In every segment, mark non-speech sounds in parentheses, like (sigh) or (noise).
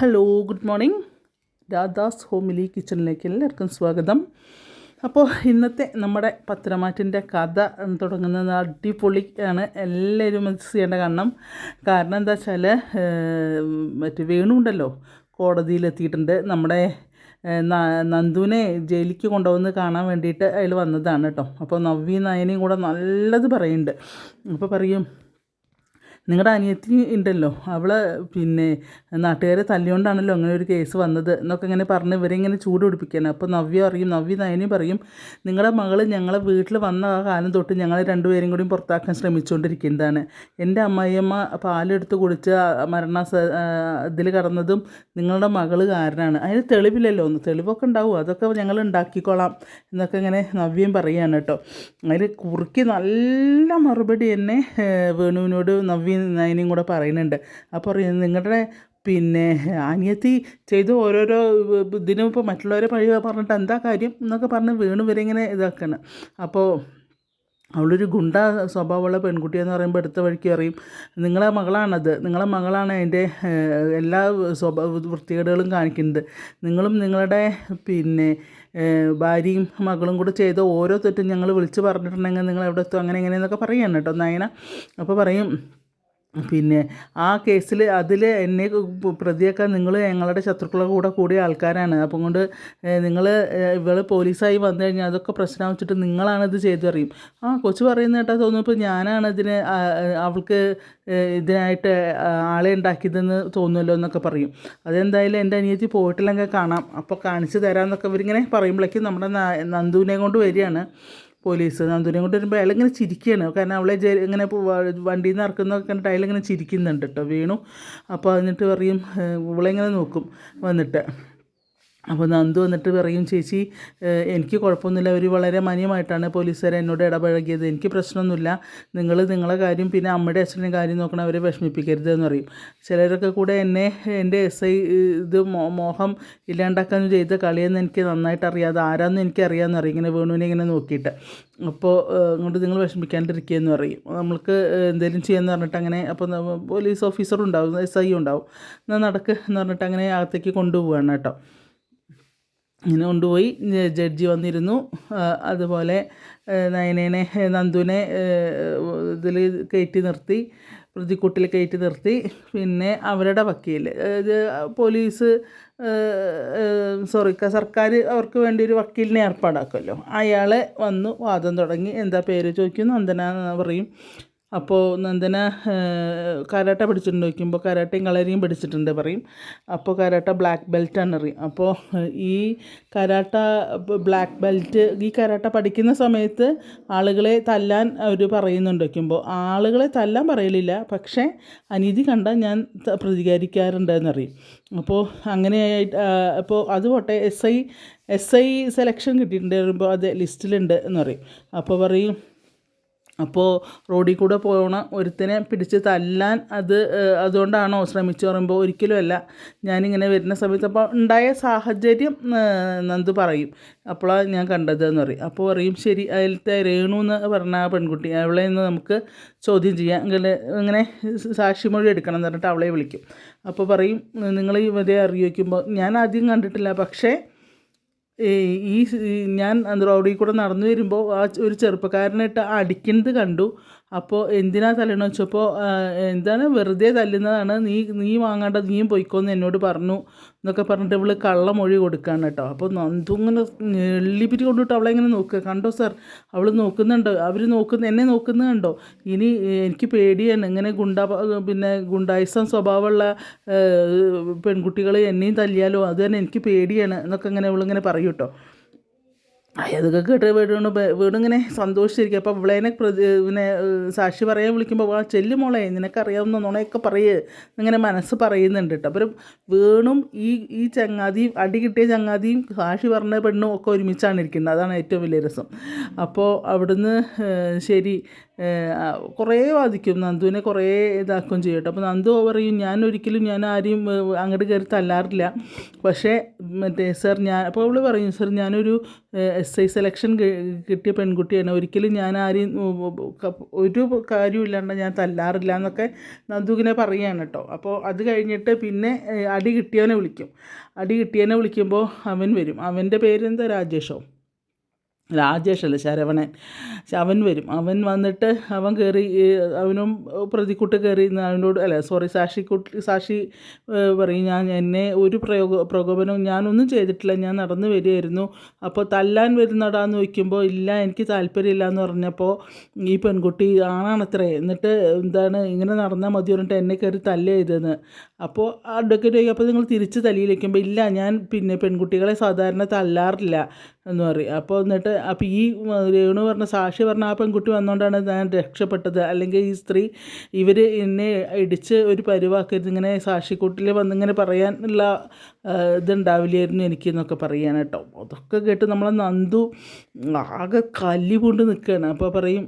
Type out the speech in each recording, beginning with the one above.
Hello good morning Radha's homely കിച്ചണിലേക്ക് എല്ലാവർക്കും സ്വാഗതം. അപ്പോൾ ഇന്നത്തെ നമ്മുടെ പത്രമാറ്റിന്റെ കഥ തുടങ്ങുന്നത് അടിപൊളി ആണ്. എല്ലാവരും മിസ് ചെയ്യേണ്ട കാരണം കാരണം എന്താ വെച്ചാൽ മറ്റേ വേണുണ്ടല്ലോ കോടതിയിലെത്തിയിട്ടുണ്ട് നമ്മുടെ നന്ദുവിനെ ജയിലിക്ക് കൊണ്ടുവന്ന് കാണാൻ വേണ്ടിയിട്ട് അതിൽ വന്നതാണ് കേട്ടോ. അപ്പോൾ നവ്യ നയനയും കൂടെ നല്ലത് പറയുന്നുണ്ട്. അപ്പോൾ പറയും നിങ്ങളുടെ അനിയത്തി ഉണ്ടല്ലോ അവൾ പിന്നെ നാട്ടുകാരെ തല്ലിയോണ്ടാണല്ലോ അങ്ങനെ ഒരു കേസ് വന്നത് എന്നൊക്കെ ഇങ്ങനെ പറഞ്ഞ് ഇവരെ ഇങ്ങനെ ചൂട് പിടിപ്പിക്കാൻ അപ്പോൾ നവ്യ അറിയും നവ്യ നയനി പറയും നിങ്ങളുടെ മകൾ ഞങ്ങളെ വീട്ടിൽ വന്ന ആ കാലം തൊട്ട് ഞങ്ങൾ രണ്ടുപേരും കൂടി പുറത്താക്കാൻ ശ്രമിച്ചുകൊണ്ടിരിക്കുന്നതാണ് എന്റെ അമ്മായിയമ്മ പാലെടുത്ത് കുടിച്ച് മരണ ഇതിൽ കടന്നതും നിങ്ങളുടെ മകൾ കാരനാണ്. അതിന് തെളിവില്ലല്ലോ ഒന്ന്. തെളിവൊക്കെ ഉണ്ടാവും. അതൊക്കെ ഞങ്ങൾ ഉണ്ടാക്കിക്കോളാം എന്നൊക്കെ ഇങ്ങനെ നവ്യം പറയുകയാണ് കേട്ടോ. അതിൽ കുറുക്കി നല്ല മറുപടി ഏഹ്, വേണുവിനോട് നവ്യ നയനയും കൂടെ പറയുന്നുണ്ട്. അപ്പോൾ നിങ്ങളുടെ പിന്നെ അനിയത്തി ചെയ്ത ഓരോരോ ഇതിനും ഇപ്പോൾ മറ്റുള്ളവരെ പഴി പറഞ്ഞിട്ട് എന്താ കാര്യം എന്നൊക്കെ പറഞ്ഞ് വീണ് വരെ ഇങ്ങനെ ഇതാക്കണം. അപ്പോൾ അവളൊരു ഗുണ്ട സ്വഭാവമുള്ള പെൺകുട്ടിയെന്ന് പറയുമ്പോൾ എടുത്ത വഴിക്ക് അറിയും നിങ്ങളെ മകളാണത്. നിങ്ങളെ മകളാണ് അതിന്റെ എല്ലാ സ്വഭാവ വൃത്തികേടുകളും കാണിക്കുന്നത്. നിങ്ങളും നിങ്ങളുടെ പിന്നെ ഭാര്യയും മകളും കൂടെ ചെയ്ത ഓരോ തെറ്റും ഞങ്ങൾ വിളിച്ച് പറഞ്ഞിട്ടുണ്ടെങ്കിൽ നിങ്ങൾ എവിടെ എത്തും അങ്ങനെ ഇങ്ങനെയെന്നൊക്കെ പറയാണ് കേട്ടോ നയന. അപ്പോൾ പറയും പിന്നെ ആ കേസിൽ അതിൽ എന്നെ പ്രതിയൊക്കെ നിങ്ങൾ ഞങ്ങളുടെ ശത്രുക്കളുടെ കൂടെ കൂടിയ ആൾക്കാരാണ്. അപ്പം കൊണ്ട് നിങ്ങൾ ഇവൾ പോലീസായി വന്നു കഴിഞ്ഞാൽ അതൊക്കെ പ്രശ്നം വെച്ചിട്ട് നിങ്ങളാണിത് ഇത് ചെയ്തു അറിയും ആ കൊച്ചു പറയുന്ന കേട്ടാൽ തോന്നുന്നു ഇപ്പോൾ ഞാനാണ് ഇതിന് അവൾക്ക് ഇതിനായിട്ട് ആളെ ഉണ്ടാക്കിയതെന്ന് തോന്നുമല്ലോ എന്നൊക്കെ പറയും. അതെന്തായാലും എന്റെ അനിയത്തി പോയിട്ടില്ലെങ്കിൽ കാണാം. അപ്പോൾ കാണിച്ചു തരാമെന്നൊക്കെ ഇവരിങ്ങനെ പറയുമ്പോഴേക്കും നമ്മുടെ നന്ദുവിനെ കൊണ്ട് വരികയാണ്. പോലീസ് നന്ദുവിനെ കൊണ്ട് വരുമ്പോൾ അയാൾ ഇങ്ങനെ ചിരിക്കുകയാണ് കാരണം അവളെ ഇങ്ങനെ വണ്ടിയിൽ നിന്ന് ഇറക്കുന്നതൊക്കെ കണ്ടിട്ട് അയാളിങ്ങനെ ചിരിക്കുന്നുണ്ട് കേട്ടോ വീണു. അപ്പോൾ എന്നിട്ട് പറയും ഇവളെ ഇങ്ങനെ നോക്കും വന്നിട്ട്. അപ്പോൾ നന്ദു വന്നിട്ട് പറയും ചേച്ചി എനിക്ക് കുഴപ്പമൊന്നുമില്ല. അവർ വളരെ മാന്യമായിട്ടാണ് പോലീസുകാർ എന്നോട് ഇടപഴകിയത്. എനിക്ക് പ്രശ്നമൊന്നുമില്ല. നിങ്ങൾ നിങ്ങളെ കാര്യം പിന്നെ അമ്മയുടെ അച്ഛന്റെ കാര്യം നോക്കണം. അവരെ വിഷമിപ്പിക്കരുത് എന്ന് പറയും. ചിലരൊക്കെ കൂടെ എന്നെ എന്റെ എസ് ഐ ഇത് മോഹം ഇല്ലാണ്ടാക്കാൻ ചെയ്ത കളിയെന്ന് എനിക്ക് നന്നായിട്ട് അറിയാതെ ആരാന്ന് എനിക്ക് പറയും. ഇങ്ങനെ വേണുവിനെ ഇങ്ങനെ നോക്കിയിട്ട്. അപ്പോൾ അങ്ങോട്ട് നിങ്ങൾ വിഷമിക്കാണ്ടിരിക്കുകയെന്ന് പറയും. നമ്മൾക്ക് എന്തെങ്കിലും ചെയ്യാന്ന് പറഞ്ഞിട്ട് അങ്ങനെ അപ്പോൾ പോലീസ് ഓഫീസർ ഉണ്ടാവും എസ് ഐ ഉണ്ടാവും. എന്നാൽ നടക്ക് എന്ന് പറഞ്ഞിട്ട് അങ്ങനെ അകത്തേക്ക് കൊണ്ടുപോവുകയാണ് കേട്ടോ. ഇങ്ങനെ കൊണ്ടുപോയി ജഡ്ജി വന്നിരുന്നു. അതുപോലെ നയനേനെ നന്ദുവിനെ ഇതിൽ കയറ്റി നിർത്തി പ്രതിക്കൂട്ടിൽ കയറ്റി നിർത്തി. പിന്നെ അവരുടെ വക്കീൽ പോലീസ് സോറി സർക്കാർ അവർക്ക് വേണ്ടി ഒരു വക്കീലിനെ ഏർപ്പാടാക്കുമല്ലോ. അയാളെ വന്നു വാദം തുടങ്ങി. എന്താ പേര് ചോദിക്കുന്നു? നന്ദന എന്ന് പറയും. അപ്പോൾ നന്ദന കരാട്ട പഠിച്ചിട്ടുണ്ട് ചോദിക്കുമ്പോൾ കരാട്ടയും കളരിയും പഠിച്ചിട്ടുണ്ട് പറയും. അപ്പോൾ കരാട്ട ബ്ലാക്ക് ബെൽറ്റാണ് അറിയും അപ്പോൾ ഈ കരാട്ട ബ്ലാക്ക് ബെൽറ്റ് ഈ കരാട്ട പഠിക്കുന്ന സമയത്ത് ആളുകളെ തല്ലാൻ അവർ പറയുന്നുണ്ട് വയ്ക്കുമ്പോൾ ആളുകളെ തല്ലാൻ പറയലില്ല പക്ഷേ അനീതി കണ്ടാൽ ഞാൻ പ്രതികരിക്കാറുണ്ടെന്നറിയും അപ്പോൾ അങ്ങനെയായിട്ട് അപ്പോൾ അത് പോട്ടെ S I S I selection കിട്ടിയിട്ടുണ്ട് പറയുമ്പോൾ അത് ലിസ്റ്റിലുണ്ട് എന്ന് പറയും. അപ്പോൾ പറയും അപ്പോൾ റോഡിൽ കൂടെ പോണ ഒരുത്തനെ പിടിച്ച് തല്ലാൻ അത് അതുകൊണ്ടാണോ ശ്രമിച്ചു പറയുമ്പോൾ ഒരിക്കലും അല്ല. ഞാനിങ്ങനെ വരുന്ന സമയത്ത് അപ്പോൾ ഉണ്ടായ സാഹചര്യം നന്ദ് പറയും. അപ്പോഴാണ് ഞാൻ കണ്ടതെന്ന് പറയും. അപ്പോൾ പറയും ശരി അതിലത്തെ രേണു എന്ന് പറഞ്ഞ ആ പെൺകുട്ടി അവളെ ഇന്ന് നമുക്ക് ചോദ്യം ചെയ്യാം. അങ്ങനെ ഇങ്ങനെ സാക്ഷിമൊഴി എടുക്കണം എന്ന് പറഞ്ഞിട്ട് അവളെ വിളിക്കും. അപ്പോൾ പറയും നിങ്ങൾ ഇവരെ അറിയിക്കുമ്പോൾ ഞാൻ ആദ്യം കണ്ടിട്ടില്ല. പക്ഷേ ഈ ഞാൻ റോഡിൽ കൂടെ നടന്നു വരുമ്പോൾ ആ ഒരു ചെറുപ്പക്കാരനായിട്ട് അടിക്കുന്നത് കണ്ടു. അപ്പോൾ എന്തിനാ തല്ലണമെന്ന് വെച്ചപ്പോൾ എന്താണ് വെറുതെ തല്ലുന്നതാണ്. നീ നീ വാങ്ങേണ്ട നീയും പോയിക്കോന്ന് എന്നോട് പറഞ്ഞു. എന്നൊക്കെ പറഞ്ഞിട്ട് ഇവൾ കള്ളമൊഴി കൊടുക്കുകയാണ് കേട്ടോ. അപ്പോൾ നന്ദുങ്ങനെ എള്ളിപ്പിരി കൊണ്ടിട്ട് അവളെ ഇങ്ങനെ നോക്കുക കണ്ടോ സാർ? അവൾ നോക്കുന്നുണ്ടോ. അവർ നോക്കുന്ന എന്നെ നോക്കുന്നത് കണ്ടോ? ഇനി എനിക്ക് പേടിയാണ്. ഇങ്ങനെ ഗുണ്ട പിന്നെ ഗുണ്ടായിസം സ്വഭാവമുള്ള പെൺകുട്ടികൾ എന്നെയും തല്ലിയാലോ? അത് തന്നെ എനിക്ക് പേടിയാണ്. എന്നൊക്കെ ഇങ്ങനെ ഇവളിങ്ങനെ പറയും കേട്ടോ. അതൊക്കെ കേട്ട് വീടുകൊണ്ട് വീടിങ്ങനെ സന്തോഷിച്ചിരിക്കുക അപ്പോൾ ഇവളേനെ പ്രതി പിന്നെ സാക്ഷി പറയാൻ വിളിക്കുമ്പോൾ ആ ചെല്ലു മോളെ നിനക്കറിയാവുന്ന നുണയൊക്കെ പറയേ ഇങ്ങനെ മനസ്സ് പറയുന്നുണ്ട് കേട്ടോ അപ്പം വീണും ഈ ഈ ചങ്ങാതിയും അടി കിട്ടിയ ചങ്ങാതിയും സാക്ഷി പറഞ്ഞ പെണ്ണും ഒക്കെ ഒരുമിച്ചാണ് ഇരിക്കുന്നത്. അതാണ് ഏറ്റവും വലിയ രസം. അപ്പോൾ അവിടുന്ന് ശരി കുറേ വാദിക്കും. നന്ദുവിനെ കുറേ ഇതാക്കുകയും ചെയ്യും കേട്ടോ അപ്പോൾ നന്ദു പറയും ഞാൻ ഒരിക്കലും ഞാൻ ആരെയും അങ്ങോട്ട് കയറി തല്ലാറില്ല. പക്ഷേ മറ്റേ സർ ഞാൻ അപ്പോൾ അവൾ പറയും സർ ഞാനൊരു എസ് ഐ സെലക്ഷൻ കിട്ടിയ പെൺകുട്ടിയാണ് ഒരിക്കലും ഞാൻ ആരെയും ഒരു കാര്യമില്ലാണ്ട് ഞാൻ തല്ലാറില്ല എന്നൊക്കെ നന്ദുവിനെ പറയുകയാണ് കേട്ടോ. അപ്പോൾ അത് കഴിഞ്ഞിട്ട് പിന്നെ അടി കിട്ടിയവനെ വിളിക്കും. അടി കിട്ടിയവനെ വിളിക്കുമ്പോൾ അവൻ വരും. അവന്റെ പേരെന്താ? രാജേഷോ? രാജേഷ് അല്ല? ശരവണൻ. അവൻ വരും. അവൻ വന്നിട്ട് അവൻ കയറി അവനും പ്രതിക്കുട്ട് കയറി അവനോട് അല്ല സോറി സാക്ഷിക്കുട്ടി സാക്ഷി പറയും ഞാൻ എന്നെ ഒരു പ്രയോഗ പ്രകോപനവും ഞാനൊന്നും ചെയ്തിട്ടില്ല. ഞാൻ നടന്നു വരികയായിരുന്നു. അപ്പോൾ തല്ലാൻ വരുന്നടാന്ന് ചോദിക്കുമ്പോൾ ഇല്ല എനിക്ക് താല്പര്യമില്ല എന്ന് പറഞ്ഞപ്പോൾ ഈ പെൺകുട്ടി ആണാണത്രേ എന്നിട്ട് എന്താണ് ഇങ്ങനെ നടന്നാൽ മതി പറഞ്ഞിട്ട് എന്നെ കയറി തല്ലെയ്തെന്ന് അപ്പോൾ അഡ്വക്കേറ്റ് ചോദിക്കും അപ്പോൾ നിങ്ങൾ തിരിച്ച് തല്ലിയിലേക്കുമ്പോൾ ഇല്ല ഞാൻ പിന്നെ പെൺകുട്ടികളെ സാധാരണ തല്ലാറില്ല എന്ന് പറയും. അപ്പോൾ എന്നിട്ട് അപ്പോൾ ഈ രേണു പറഞ്ഞ സാക്ഷി പറഞ്ഞ ആ പെൺകുട്ടി വന്നുകൊണ്ടാണ് ഞാൻ രക്ഷപ്പെട്ടത്. അല്ലെങ്കിൽ ഈ സ്ത്രീ ഇവർ എന്നെ ഇടിച്ച് ഒരു പരിവാക്കരുത്. ഇങ്ങനെ സാക്ഷിക്കൂട്ടിൽ വന്നിങ്ങനെ പറയാനുള്ള ഇതുണ്ടാവില്ലായിരുന്നു എനിക്ക് എന്നൊക്കെ പറയാണ് കേട്ടോ. അതൊക്കെ കേട്ട് നമ്മളെ നന്ദു ആകെ കല്ലി കൊണ്ട് നിൽക്കുകയാണ് അപ്പോൾ പറയും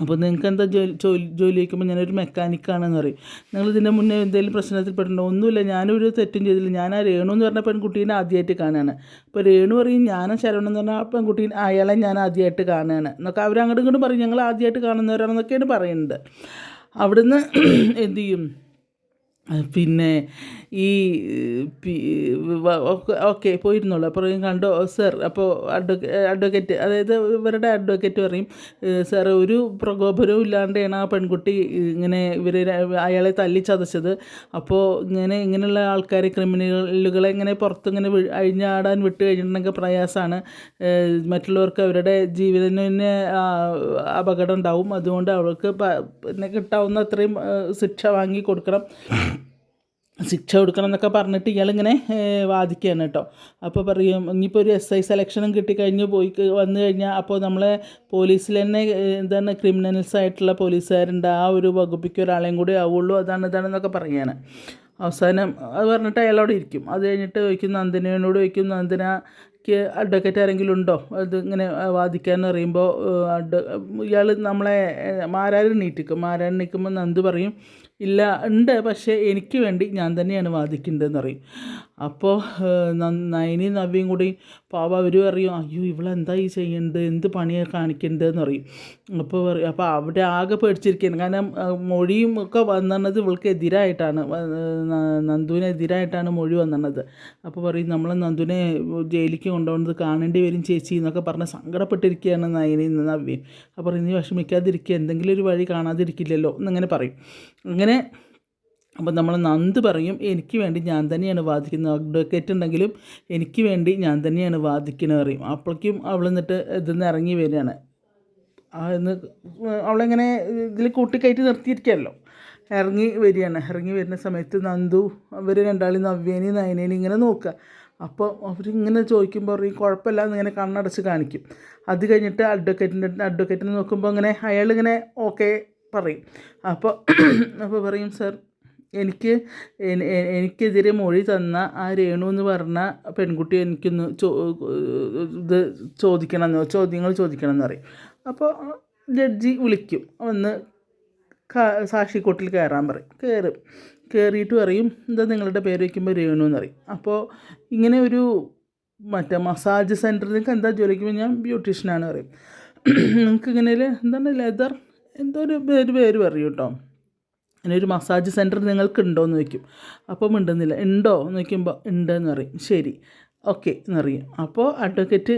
അപ്പോൾ നിങ്ങൾക്ക് എന്താ ജോലി ജോലി ജോലി ചോദിക്കുമ്പോൾ ഞാനൊരു മെക്കാനിക്കാണെന്ന് പറയും. നിങ്ങൾ ഇതിന്റെ മുന്നേ എന്തെങ്കിലും പ്രശ്നത്തിൽ ഒന്നുമില്ല. ഞാനൊരു തെറ്റും ചെയ്തില്ല. ഞാൻ ആ രേണു എന്ന് പറഞ്ഞ പെൺകുട്ടീനെ ആദ്യമായിട്ട് കാണുകയാണ് അപ്പോൾ രേണു പറയും ഞാനും ശരവണൻ എന്ന് പറഞ്ഞ ആ പെൺകുട്ടീനെ അയാളെ ഞാൻ ആദ്യമായിട്ട് കാണുകയാണ് എന്നൊക്കെ അവർ അങ്ങോട്ടും ഇങ്ങോട്ടും പറയും. ഞങ്ങൾ ആദ്യമായിട്ട് കാണുന്നവരാണെന്നൊക്കെയാണ് പറയുന്നത്. അവിടുന്ന് (clears throat) എന്ത് ചെയ്യും? പിന്നെ ഈ ഓക്കെ പോയിരുന്നുള്ളൂ. അപ്പോൾ കണ്ടോ സർ അപ്പോൾ അഡ്വക്കേ അഡ്വക്കേറ്റ് അതായത് ഇവരുടെ അഡ്വക്കേറ്റ് പറയും സർ ഒരു പ്രകോപനവും ഇല്ലാണ്ടാണ് ആ പെൺകുട്ടി ഇങ്ങനെ ഇവർ അയാളെ തല്ലി ചതച്ചത്. അപ്പോൾ ഇങ്ങനെ ഇങ്ങനെയുള്ള ആൾക്കാർ ക്രിമിനലുകളെ ഇങ്ങനെ പുറത്ത് ഇങ്ങനെ വി- അഴിഞ്ഞാടാൻ വിട്ട് കഴിഞ്ഞിട്ടുണ്ടെങ്കിൽ പ്രയാസമാണ്. മറ്റുള്ളവർക്ക് അവരുടെ ജീവിതത്തിന് അപകടം ഉണ്ടാവും. അതുകൊണ്ട് അവൾക്ക് കിട്ടാവുന്ന അത്രയും ശിക്ഷ വാങ്ങി കൊടുക്കണം. ശിക്ഷ കൊടുക്കണം എന്നൊക്കെ പറഞ്ഞിട്ട് ഇയാളിങ്ങനെ വാദിക്കുകയാണ് കേട്ടോ. അപ്പോൾ പറയും ഇനിയിപ്പോൾ ഒരു എസ് ഐ സെലക്ഷനും കിട്ടിക്കഴിഞ്ഞ് പോയി വന്നു കഴിഞ്ഞാൽ അപ്പോൾ നമ്മളെ പോലീസിൽ തന്നെ എന്താണ് ക്രിമിനൽസ് ആയിട്ടുള്ള പോലീസുകാരുണ്ട്. ആ ഒരു വകുപ്പിക്ക് ഒരാളെയും കൂടി ആവുള്ളൂ. അതാണ് ഇതാണെന്നൊക്കെ പറയുകയാണ്. അവസാനം അത് പറഞ്ഞിട്ട് അയാളോട് ഇരിക്കും. അത് കഴിഞ്ഞിട്ട് ചോദിക്കും നന്ദനയോട് ചോദിക്കും നന്ദനയ്ക്ക് അഡ്വക്കേറ്റ് ആരെങ്കിലും ഉണ്ടോ? അത് ഇങ്ങനെ വാദിക്കാന്ന് പറയുമ്പോൾ അഡ് ഇയാൾ നമ്മളെ ഏഹ്, മാരാരും നീട്ടിക്കും. മാരാരും നീക്കുമ്പോൾ നന്ദു പറയും ഇല്ല ഉണ്ട്. പക്ഷേ എനിക്ക് വേണ്ടി ഞാൻ തന്നെയാണ് വാദിക്കേണ്ടതെന്ന് പറയും അപ്പോൾ നയനി നവ്യയും കൂടി പാവ അവർ പറയും അയ്യോ ഇവളെന്താ ഈ ചെയ്യേണ്ടത് എന്ത് പണിയാണ് കാണിക്കേണ്ടതെന്ന് പറയും അപ്പോൾ പറയും അപ്പോൾ അവിടെ ആകെ പേടിച്ചിരിക്കുകയാണ് കാരണം മൊഴിയും ഒക്കെ വന്നത് ഇവൾക്ക് എതിരായിട്ടാണ്. നന്ദുവിനെതിരായിട്ടാണ് മൊഴി വന്നത് അപ്പോൾ പറയും നമ്മൾ നന്ദുവിനെ ജയിലിലേക്ക് കൊണ്ടുപോകുന്നത് കാണേണ്ടി വരും ചേച്ചി എന്നൊക്കെ പറഞ്ഞ് സങ്കടപ്പെട്ടിരിക്കുകയാണ് നയനി നവ്യയും അപ്പോൾ പറയും നീ വിഷമിക്കാതിരിക്കുക എന്തെങ്കിലും ഒരു വഴി കാണാതിരിക്കില്ലല്ലോ എന്നിങ്ങനെ പറയും. അങ്ങനെ അപ്പോൾ നമ്മൾ നന്ദ് പറയും എനിക്ക് വേണ്ടി ഞാൻ തന്നെയാണ് വാദിക്കുന്നത് അഡ്വക്കേറ്റ് ഉണ്ടെങ്കിലും എനിക്ക് വേണ്ടി ഞാൻ തന്നെയാണ് വാദിക്കുന്നത് പറയും. അപ്പോഴേക്കും അവൾ എന്നിട്ട് ഇതിൽ നിന്ന് ഇറങ്ങി വരികയാണ്. എന്ന് അവളെങ്ങനെ ഇതിൽ കൂട്ടിക്കയറ്റി നിർത്തിയിരിക്കുകയല്ലോ. ഇറങ്ങി വരികയാണ്. ഇറങ്ങി വരുന്ന സമയത്ത് നന്ദു അവർ രണ്ടാളും നവ്യേനെയും നയനേനെയും ഇങ്ങനെ നോക്കുക. അപ്പോൾ അവരിങ്ങനെ ചോദിക്കുമ്പോൾ പറയും കുഴപ്പമില്ല എന്നിങ്ങനെ കണ്ണടച്ച് കാണിക്കും. അത് കഴിഞ്ഞിട്ട് അഡ്വക്കേറ്റിന്റെ അഡ്വക്കേറ്റിനെ നോക്കുമ്പോൾ ഇങ്ങനെ അയാളിങ്ങനെ ഓക്കെ പറയും. അപ്പോൾ അപ്പോൾ പറയും സർ എനിക്ക് എനി- എനിക്കെതിരെ മൊഴി തന്ന ആ രേണു എന്ന് പറഞ്ഞ പെൺകുട്ടി എനിക്കൊന്ന് ചോ ഇത് ചോദിക്കണം എന്ന് ചോദ്യങ്ങൾ ചോദിക്കണം എന്ന് പറയും. അപ്പോൾ ജഡ്ജി വിളിക്കും. വന്ന് സാക്ഷി സാക്ഷിക്കൂട്ടിൽ കയറാൻ പറയും. കയറും. കയറിയിട്ട് പറയും എന്താ നിങ്ങളുടെ പേര് വയ്ക്കുമ്പോൾ രേണു എന്ന് പറയും. അപ്പോൾ ഇങ്ങനെ ഒരു മറ്റേ മസാജ് സെന്ററിൽ നിങ്ങൾക്ക് എന്താ ജോലിക്കുമ്പോൾ ഞാൻ ബ്യൂട്ടീഷ്യനാണ് പറയും. (clears throat) നിങ്ങൾക്ക് ഇങ്ങനെ എന്താണ് ലെതർ? എന്തോ ഒരു പേര് പേര് പറയും കേട്ടോ. ഒരു മസാജ് സെന്റർ നിങ്ങൾക്ക് ഉണ്ടോ എന്ന് ചോദിക്കും. അപ്പം ഉണ്ടെന്നില്ല ഉണ്ടോ എന്ന് ചോദിക്കുമ്പോൾ ഉണ്ടെന്ന് പറയും. ശരി. ഓക്കെ എന്നറിയും അപ്പോൾ അഡ്വക്കേറ്റ്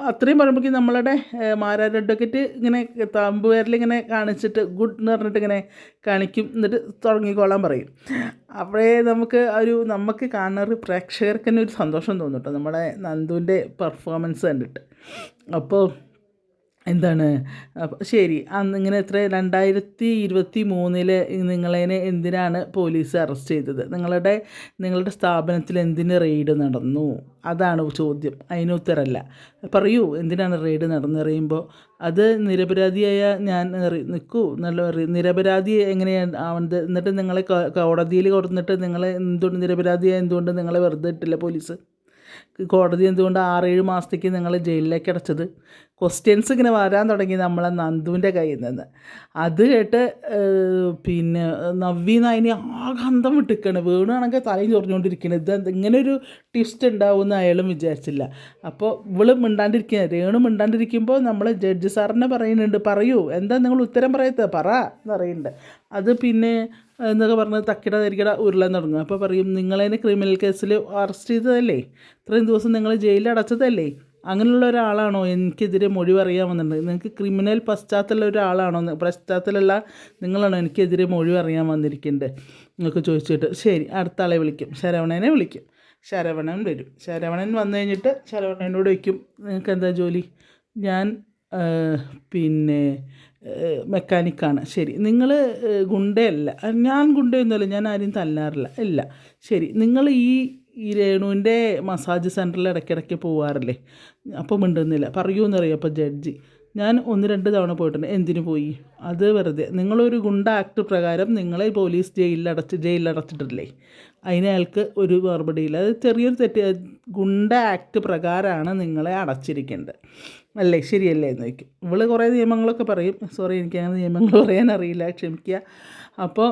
അത്രയും പറയുമ്പോഴേക്കും നമ്മളുടെ മാരാര അഡ്വക്കേറ്റ് ഇങ്ങനെ തമ്പുപേരിലിങ്ങനെ കാണിച്ചിട്ട് ഗുഡ് എന്ന് പറഞ്ഞിട്ട് ഇങ്ങനെ കാണിക്കും എന്നിട്ട് തുടങ്ങിക്കോളാൻ പറയും. അപ്പോഴേ നമുക്ക് ഒരു നമുക്ക് കാണുന്ന പ്രേക്ഷകർക്ക് തന്നെ ഒരു സന്തോഷം തോന്നും കേട്ടോ. നമ്മുടെ നന്ദുവിന്റെ പെർഫോമൻസ് കണ്ടിട്ട്. അപ്പോൾ എന്താണ്? ശരി. അന്ന് ഇങ്ങനെ എത്ര? രണ്ടായിരത്തി ഇരുപത്തി മൂന്നിൽ നിങ്ങളതിനെ എന്തിനാണ് പോലീസ് അറസ്റ്റ് ചെയ്തത്? നിങ്ങളുടെ നിങ്ങളുടെ സ്ഥാപനത്തിൽ എന്തിന് റെയ്ഡ് നടന്നു? അതാണ് ചോദ്യം. അതിന് ഉത്തരമല്ല പറയൂ എന്തിനാണ് റെയ്ഡ് നടന്നു? അറിയുമ്പോൾ അത് നിരപരാധിയായ ഞാൻ നിൽക്കൂ നല്ല നിരപരാധി എങ്ങനെയാണ് ആവുന്നത് എന്നിട്ട് നിങ്ങളെ കോടതിയിൽ കൊടുത്തിട്ട് നിങ്ങളെ എന്തുകൊണ്ട് നിരപരാധിയായ എന്തുകൊണ്ട് നിങ്ങളെ വെറുതെ ഇട്ടില്ല പോലീസ്? കോടതി എന്തുകൊണ്ട് ആറേഴ് മാസത്തേക്ക് നിങ്ങൾ ജയിലിലേക്ക് അടച്ചത്? ക്വസ്റ്റ്യൻസ് ഇങ്ങനെ വരാൻ തുടങ്ങി നമ്മളെ നന്ദുവിന്റെ കയ്യിൽ നിന്ന്. അത് കേട്ട് പിന്നെ നവ്വി നായനെ ആകെ അന്തം വിട്ടിക്കാണ്. വീണാണെങ്കിൽ തലയും ചൊറിഞ്ഞുകൊണ്ടിരിക്കുന്നത് ഇത് ഇങ്ങനെ ഒരു ട്വിസ്റ്റ് ഉണ്ടാവുമെന്ന് അയാളും വിചാരിച്ചില്ല. അപ്പോൾ ഇവൾ മിണ്ടാണ്ടിരിക്കുക രേണു മിണ്ടാണ്ടിരിക്കുമ്പോൾ നമ്മൾ ജഡ്ജ് സാറിനെ പറയുന്നുണ്ട്. പറയൂ എന്താ നിങ്ങൾ ഉത്തരം പറയത്തെ? പറ എന്ന് പറയുന്നുണ്ട്. അത് പിന്നെ എന്നൊക്കെ പറഞ്ഞ് തക്കിട തരികിട ഉരുളാൻ തുടങ്ങും അപ്പോൾ പറയും നിങ്ങളതിനെ ക്രിമിനൽ കേസിൽ അറസ്റ്റ് ചെയ്തതല്ലേ? ഇത്രയും ദിവസം നിങ്ങൾ ജയിലിൽ അടച്ചതല്ലേ? അങ്ങനെയുള്ള ഒരാളാണോ? എനിക്കെതിരെ മൊഴി പറയാൻ വന്നിട്ടുണ്ട്. നിങ്ങൾക്ക് ക്രിമിനൽ പശ്ചാത്തലമുള്ള ഒരാളാണോ? പശ്ചാത്തലമല്ല നിങ്ങളാണോ എനിക്കെതിരെ മൊഴി പറയാൻ വന്നിരിക്കുന്നത് നിങ്ങൾക്ക് ചോദിച്ചിട്ട് ശരി അടുത്ത ആളെ വിളിക്കും. ശരവണനെ വിളിക്കും. ശരവണൻ വരും. ശരവണൻ വന്നു കഴിഞ്ഞിട്ട് ശരവണനോട് വയ്ക്കും നിങ്ങൾക്ക് എന്താ ജോലി? ഞാൻ പിന്നെ മെക്കാനിക്കാണ്. ശരി. നിങ്ങൾ ഗുണ്ടയല്ല. ഞാൻ ഗുണ്ടയൊന്നുമല്ല. ഞാൻ ആരും തല്ലാറില്ല. ഇല്ല. ശരി. നിങ്ങൾ ഈ ഈ രേണുവിന്റെ മസാജ് സെന്ററിൽ ഇടയ്ക്കിടയ്ക്ക് പോവാറില്ലേ? അപ്പോൾ മിണ്ടുന്നില്ല. പറയൂന്നറിയാം അപ്പോൾ ജഡ്ജി. ഞാൻ ഒന്ന് രണ്ട് തവണ പോയിട്ടുണ്ട്. എന്തിനു പോയി? അത് വെറുതെ. നിങ്ങളൊരു ഗുണ്ട ആക്ട് പ്രകാരം നിങ്ങളെ പോലീസ് ജയിലിൽ അടച്ച് ജയിലിൽ അടച്ചിട്ടില്ലേ അതിന് അയാൾക്ക് ഒരു മറുപടിയില്ല. അത് ചെറിയൊരു തെറ്റ്. ഗുണ്ട ആക്ട് പ്രകാരമാണ് നിങ്ങളെ അടച്ചിരിക്കേണ്ടത്. അല്ലേ? ശരിയല്ലേ എന്ന് വയ്ക്കും ഇവൾ കുറേ നിയമങ്ങളൊക്കെ പറയും. സോറി എനിക്ക് അങ്ങനെ നിയമങ്ങൾ പറയാൻ അറിയില്ല. ക്ഷമിക്കുക. അപ്പോൾ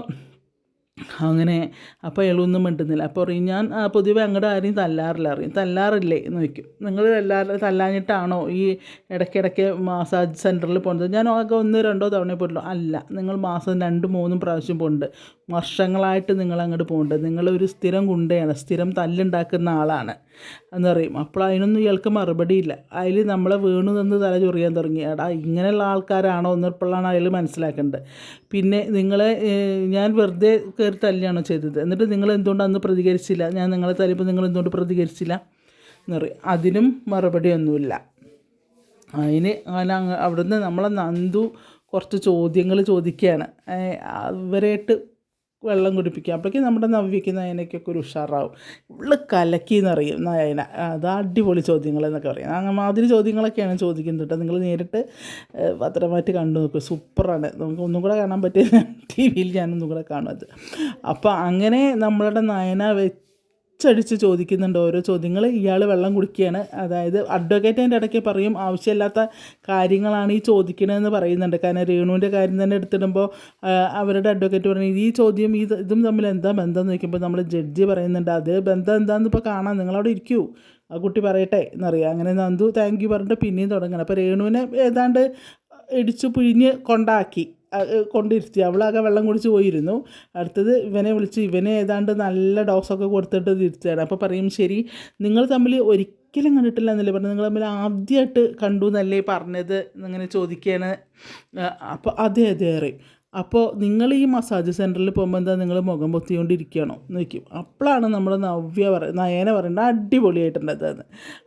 അങ്ങനെ അപ്പോൾ അയാളൊന്നും മിണ്ടുന്നില്ല. അപ്പോൾ പറയും ഞാൻ പൊതുവെ അങ്ങോട്ട് ആരെയും തല്ലാറില്ല. അറിയും തല്ലാറില്ലേ? എന്ന് വയ്ക്കും നിങ്ങൾ തല്ലാ തല്ലാഞ്ഞിട്ടാണോ ഈ ഇടയ്ക്കിടയ്ക്ക് മസാജ് സെന്ററിൽ പോകുന്നത് ഞാൻ ആകെ ഒന്ന് രണ്ടോ തവണ പോയിട്ടുള്ളൂ. അല്ല നിങ്ങൾ മാസം രണ്ടും മൂന്നും പ്രാവശ്യം പോകുന്നുണ്ട് വർഷങ്ങളായിട്ട് നിങ്ങൾ അങ്ങോട്ട് പോകേണ്ടത് നിങ്ങളൊരു സ്ഥിരം ഗുണ്ടയാണ്. സ്ഥിരം തല്ലുണ്ടാക്കുന്ന ആളാണ്. എന്ന് പറയും. അപ്പോൾ അതിനൊന്നും ഇയാൾക്ക് മറുപടിയില്ല അതിൽ നമ്മളെ വീണു നിന്ന് തല ചൊറിയാൻ തുടങ്ങി. എടാ ഇങ്ങനെയുള്ള ആൾക്കാരാണോ എന്നിപ്പോഴാണ് അയാൾ മനസ്സിലാക്കേണ്ടത്. പിന്നെ നിങ്ങളെ ഞാൻ വെറുതെ കയറി തല്ലിയാണോ ചെയ്തത്? എന്നിട്ട് നിങ്ങൾ എന്തുകൊണ്ട് അന്ന് പ്രതികരിച്ചില്ല? ഞാൻ നിങ്ങളെ തല്ലിയപ്പോൾ നിങ്ങൾ എന്തുകൊണ്ട് പ്രതികരിച്ചില്ല? എന്ന് പറയും. അതിനും മറുപടിയൊന്നുമില്ല അതിന് അങ്ങനെ അങ്ങ് അവിടുന്ന് നമ്മളെ നന്ദു കുറച്ച് ചോദ്യങ്ങൾ ചോദിക്കുകയാണ്. ഇവരായിട്ട് വെള്ളം കുടിപ്പിക്കുക. അപ്പോഴേക്കും നമ്മുടെ നവ്യയ്ക്ക് നയനയ്ക്കൊക്കെ ഒരു ഉഷാറാവും. ഇവൾ കലക്കി എന്നറിയും നയന അത് അടിപൊളി ചോദ്യങ്ങൾ എന്നൊക്കെ പറയും. അങ്ങനെ മാതിരി ചോദ്യങ്ങളൊക്കെയാണ് ചോദിക്കുന്നത് കേട്ടോ. നിങ്ങൾ നേരിട്ട് പത്രമായിട്ട് കണ്ടു നോക്കും. സൂപ്പറാണ്. നമുക്ക് ഒന്നും കൂടെ കാണാൻ പറ്റിയ ടി വിയിൽ ഞാനൊന്നും കൂടെ കാണും അപ്പോൾ അങ്ങനെ നമ്മളുടെ നയന വെച്ചടിച്ച് ചോദിക്കുന്നുണ്ട് ഓരോ ചോദ്യങ്ങൾ ഇയാൾ വെള്ളം കുടിക്കുകയാണ്. അതായത് അഡ്വക്കേറ്റ് അതിന്റെ ഇടയ്ക്ക് പറയും ആവശ്യമില്ലാത്ത കാര്യങ്ങളാണ് ഈ ചോദിക്കണതെന്ന് പറയുന്നുണ്ട്. കാരണം രേണുവിന്റെ കാര്യം തന്നെ എടുത്തിടുമ്പോൾ അവരുടെ അഡ്വക്കേറ്റ് പറഞ്ഞു ഈ ചോദ്യം ഇത് ഇതും തമ്മിൽ എന്താ ബന്ധം? എന്ന് ചോദിക്കുമ്പോൾ നമ്മൾ ജഡ്ജി പറയുന്നുണ്ട് അത് ബന്ധം എന്താണെന്ന് ഇപ്പോൾ കാണാം. നിങ്ങളവിടെ ഇരിക്കൂ. ആ കുട്ടി പറയട്ടെ എന്നറിയാം. അങ്ങനെ നന്ദു താങ്ക് യു പറഞ്ഞിട്ട് പിന്നെയും തുടങ്ങണം. അപ്പോൾ രേണുവിനെ ഏതാണ്ട് ഇടിച്ചു പിഴിഞ്ഞ് കൊണ്ടാക്കി. കൊണ്ടിരുത്തി. അവളാകെ വെള്ളം കുടിച്ച് പോയിരുന്നു. അടുത്തത് ഇവനെ വിളിച്ച് ഇവനെ ഏതാണ്ട് നല്ല ഡോസൊക്കെ കൊടുത്തിട്ട് തിരുത്തുകയാണ് അപ്പോൾ പറയും ശരി നിങ്ങൾ തമ്മിൽ ഒരിക്കലും കണ്ടിട്ടില്ല എന്നല്ലേ പറഞ്ഞു നിങ്ങൾ തമ്മിൽ ആദ്യമായിട്ട് കണ്ടു എന്നല്ലേ പറഞ്ഞത്? എന്നിങ്ങനെ ചോദിക്കുകയാണ്. അപ്പോൾ അതെ അതെ പറയും. അപ്പോൾ നിങ്ങൾ ഈ മസാജ് സെന്ററിൽ പോകുമ്പോൾ എന്താ നിങ്ങൾ മുഖം പൊത്തിക്കൊണ്ടിരിക്കുകയാണോ എന്ന് വയ്ക്കും അപ്പോഴാണ് നമ്മൾ നവ്യ പറ നയന അടിപൊളിയായിട്ടുണ്ട് അതെന്ന്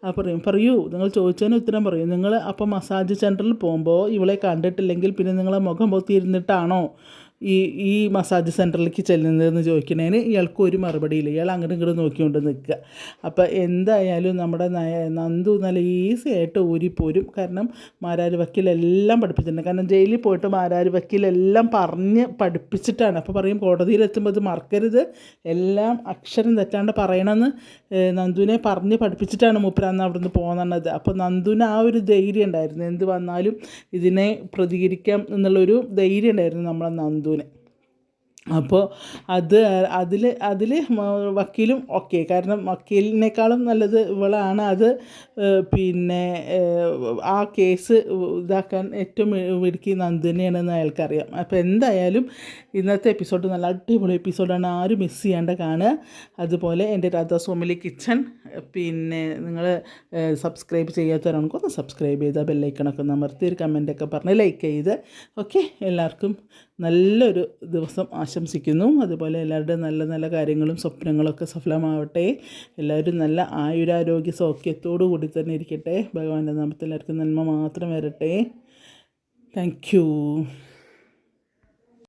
അപ്പോൾ പറയും പറയൂ. നിങ്ങൾ ചോദിച്ചതിന് ഉത്തരം പറയൂ. നിങ്ങൾ അപ്പോൾ മസാജ് സെന്ററിൽ പോകുമ്പോൾ ഇവളെ കണ്ടിട്ടില്ലെങ്കിൽ പിന്നെ നിങ്ങളെ മുഖം പൊത്തിയിരുന്നിട്ടാണോ? ഈ ഈ മസാജ് സെന്ററിലേക്ക് ചെല്ലുന്നതെന്ന് ചോദിക്കുന്നതിന് ഇയാൾക്ക് ഒരു മറുപടിയില്ല. ഇയാൾ അങ്ങോട്ടും ഇങ്ങോട്ടും നോക്കിക്കൊണ്ട് നിൽക്കുക. അപ്പോൾ എന്തായാലും നമ്മുടെ നന്ദു നല്ല ഈസി ആയിട്ട് ഊരിപ്പോരും കാരണം മാരാര് വക്കീലെല്ലാം പഠിപ്പിച്ചിട്ടുണ്ട്. കാരണം ജയിലിൽ പോയിട്ട് മാരാര് വക്കീലെല്ലാം പറഞ്ഞ് പഠിപ്പിച്ചിട്ടാണ്. അപ്പോൾ പറയും കോടതിയിലെത്തുമ്പോൾ ഇത് മറക്കരുത്. എല്ലാം അക്ഷരം തെറ്റാണ്ട് പറയണമെന്ന് നന്ദുവിനെ പറഞ്ഞ് പഠിപ്പിച്ചിട്ടാണ് മൂപ്പരാന്ന് അവിടുന്ന് പോകുന്നത് അപ്പോൾ നന്ദുവിന് ആ ഒരു ധൈര്യം ഉണ്ടായിരുന്നു. എന്ത് വന്നാലും ഇതിനെ പ്രതികരിക്കാം എന്നുള്ളൊരു ധൈര്യം ഉണ്ടായിരുന്നു നമ്മളെ നന്ദുവിന് അപ്പോൾ അത് അതിൽ അതിൽ വക്കീലും ഓക്കെ. കാരണം വക്കീലിനേക്കാളും നല്ലത് ഇവളാണ്. അത് പിന്നെ ആ കേസ് ഇതാക്കാൻ ഏറ്റവും മിടുക്കി നന്ദിനിയാണെന്ന് അയാൾക്കറിയാം. അപ്പോൾ എന്തായാലും ഇന്നത്തെ എപ്പിസോഡ് നല്ല അടിപൊളി എപ്പിസോഡാണ്. ആരും മിസ് ചെയ്യാണ്ട് കാണുക. അതുപോലെ എന്റെ രാധാസ്വാമിലി കിച്ചൺ പിന്നെ നിങ്ങൾ സബ്സ്ക്രൈബ് ചെയ്യാത്തവരാണെങ്കിൽ ഒന്ന് സബ്സ്ക്രൈബ് ചെയ്ത് ബെല്ലൈക്കണൊക്കെ ഒന്ന് അമർത്തി ഒരു കമന്റൊക്കെ പറഞ്ഞ് ലൈക്ക് ചെയ്ത്. ഓക്കെ എല്ലാവർക്കും നല്ലൊരു ദിവസം ആശംസിക്കുന്നു. അതുപോലെ എല്ലാവരുടെയും നല്ല നല്ല കാര്യങ്ങളും സ്വപ്നങ്ങളൊക്കെ സഫലമാവട്ടെ. എല്ലാവരും നല്ല ആയുരാരോഗ്യ സൗഖ്യത്തോടു കൂടി തന്നെ ഇരിക്കട്ടെ. ഭഗവാന്റെ നാമത്തിൽ എല്ലാവർക്കും നന്മ മാത്രം വരട്ടെ. താങ്ക്